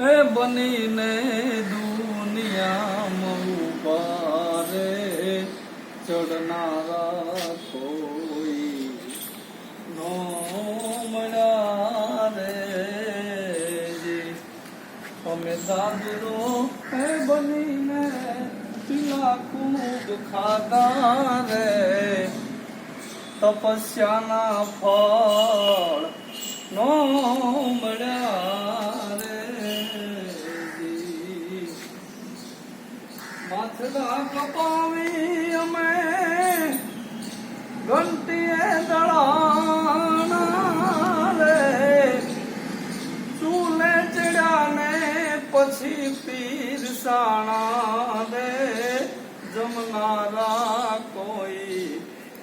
એ બનીને દુનિયામાં ઊભા રે ચડનારા કોઈ નો મળ્યા રે. અમે દાદરો એ બનીને પીલા કૂદ ખાધા રે તપસ્યાના ફળ નો મળ્યા માથડા કપાવી અમે. ઘંટીએ દળાણા રે. ચૂલે ચડ્યા ને પછી પીરસાણા રે જમનારા કોઈ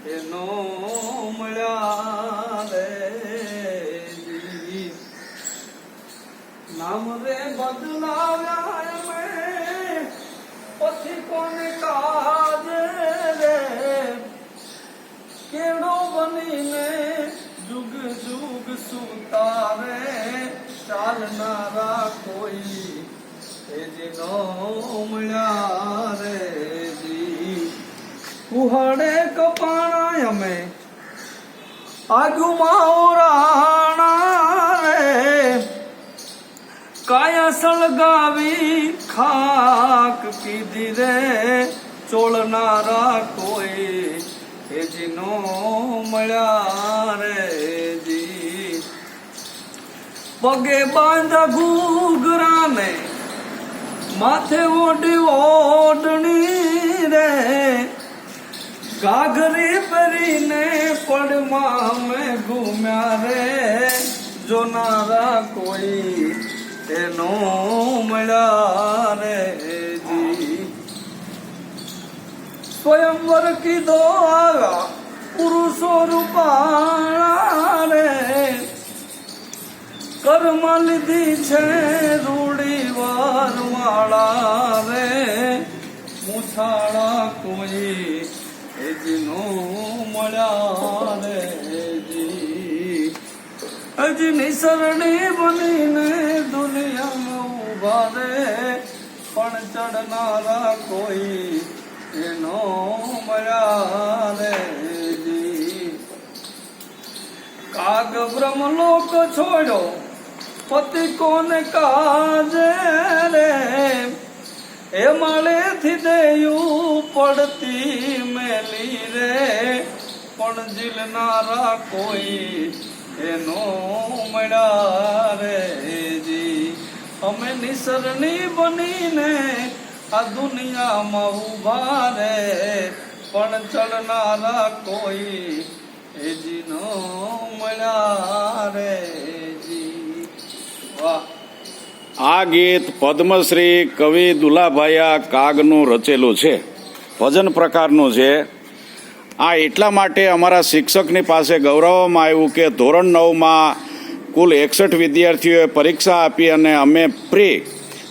એનો મળ્યા રે. નામ રે બદલાવ્યા કોને કાજ રે? કેડો બનીને જુગ જુગ સુતારે ચાલનારા કોઈ, એ જીનો મળ્યા રે જી કુહાડે કપાણા અમે, આગુમાં સળગાવી ખાક પીધી રે ચોળનારા કોઈ એ જીનો મળ્યા રે જી. પગે બાંધા ઘૂઘરાને, માથે ઓઢી ઓઢણી રે. ઘાઘરી પહેરીને પડમાં અમે ઘૂમ્યા રે જોનારા કોઈ એનો મળ્યા રે જી. સ્વયંવર કીધો આવ્યા પુરુષો રૂપાળા રે કર્મ લીધી છે રૂડી વાર વાળા રે મુછાળા કોઈ એ જીનો મળ્યા રે અજની સરણી બનીને દુનિયામાં ઊભા રે. પણ ચડનારા કોઈ એનો મળ્યા રે કાગ બ્રહ્મલોક છોડ્યો, પતિ કોને કાજે રે? એ માળેથી દેયું પડતી મેલી રે. પણ જીલનારા કોઈ એનો મળ્યા રે જી. અમે નિસરણી બનીને આ દુનિયામાં ઊભા રે. પણ ચડનારા કોઈ એજી નો મળ્યા આ ગીત પદ્મશ્રી કવિ દુલાભાયા કાગનું રચેલું છે. ભજન પ્રકારનું છે. આ એટલા માટે અમારા શિક્ષકની પાસે ગૌરવવામાં આવ્યું કે ધોરણ નવમાં કુલ એકસઠ વિદ્યાર્થીઓએ પરીક્ષા આપી અને અમે પ્રી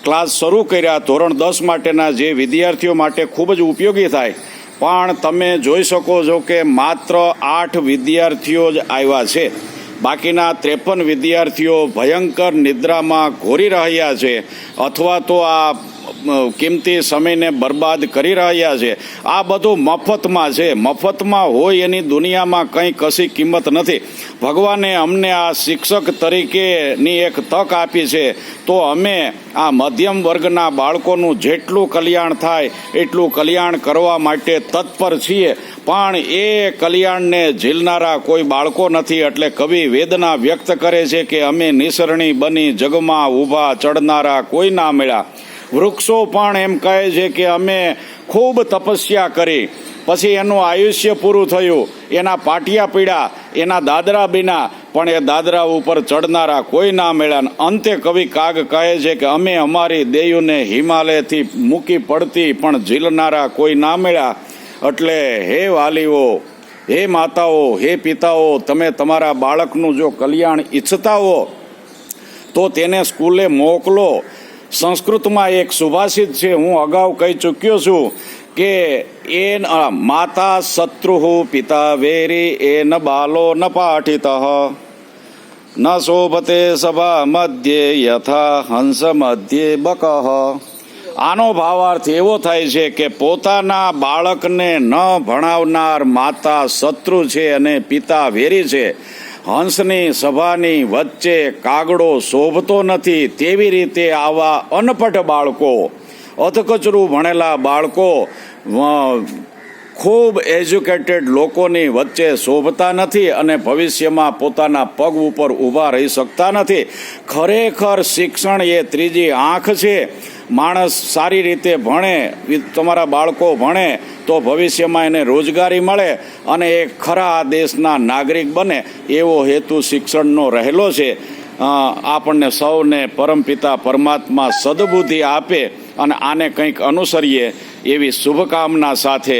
ક્લાસ શરૂ કર્યા. ધોરણ દસ માટેના જે વિદ્યાર્થીઓ માટે ખૂબ જ ઉપયોગી થાય. પણ તમે જોઈ શકો છો કે માત્ર આઠ વિદ્યાર્થીઓ જ આવ્યા છે. બાકીના ત્રેપન વિદ્યાર્થીઓ ભયંકર નિદ્રામાં ઘોરી રહ્યા છે. અથવા તો આ કિંમતી સમયને બરબાદ કરી રહ્યા છે. આ બધું મફતમાં છે. મફતમાં હોય એની દુનિયામાં કંઈ કશી કિંમત નથી. ભગવાને અમને આ શિક્ષક તરીકેની એક તક આપી છે. તો અમે આ મધ્યમ વર્ગના બાળકોનું જેટલું કલ્યાણ થાય, એટલું કલ્યાણ કરવા માટે તત્પર છીએ. પણ એ કલ્યાણને ઝીલનારા કોઈ બાળકો નથી. એટલે કવિ વેદના વ્યક્ત કરે છે કે અમે નિસરણી બની જગમાં ઊભા ચડનારા કોઈ ના મળ્યા વૃક્ષો પણ એમ કહે છે કે અમે ખૂબ તપસ્યા કરી. પછી એનું આયુષ્ય પૂરું થયું. એના પાટિયા પીડા, એના દાદરા બીના. પણ એ દાદરા ઉપર ચડનારા કોઈ ના મળ્યા. અંતે કવિ કાગ કહે છે કે અમે અમારી દેયુને હિમાલયથી મૂકી પડતી પણ ઝીલનારા કોઈ ના મળ્યા. એટલે હે વાલીઓ, હે માતાઓ, હે પિતાઓ, તમે તમારા બાળકનું જો કલ્યાણ ઈચ્છતા હો, તો તેને સ્કૂલે મોકલો. સંસ્કૃતમાં એક સુભાષિત છે, હું અગાઉ કહી ચૂક્યો છું કે એ માતા શત્રુ પિતા વેરી એ ન બાલો ન પાઠિત. ન શોભતે સભા મધ્યે યથા હંસ મધ્યે બકહ આનો ભાવાર્થ એવો થાય છે કે પોતાના બાળકને ન ભણાવનાર માતા શત્રુ છે અને પિતા વેરી છે. હંસની સભાની વચ્ચે કાગડો શોભતો નથી તેવી રીતે આવા અનપટ બાળકો અધકચરું ભણેલા બાળકો ખૂબ એજ્યુકેટેડ લોકોની વચ્ચે શોભતા નથી અને ભવિષ્યમાં પોતાના પગ ઉપર ઊભા રહી શકતા નથી. ખરેખર શિક્ષણ એ ત્રીજી આંખ છે. માણસ સારી રીતે ભણે તમારા બાળકો ભણે, તો ભવિષ્યમાં એને રોજગારી મળે અને એ ખરા દેશના નાગરિક બને, એવો હેતુ શિક્ષણનો રહેલો છે. આપણને સૌને પરમપિતા પરમાત્મા સદબુદ્ધિ આપે અને આને કંઈક અનુસરીએ એવી શુભકામના સાથે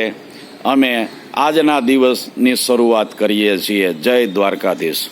અમે આજના દિવસની શરૂઆત કરીએ છીએ. જય દ્વારકાધીશ.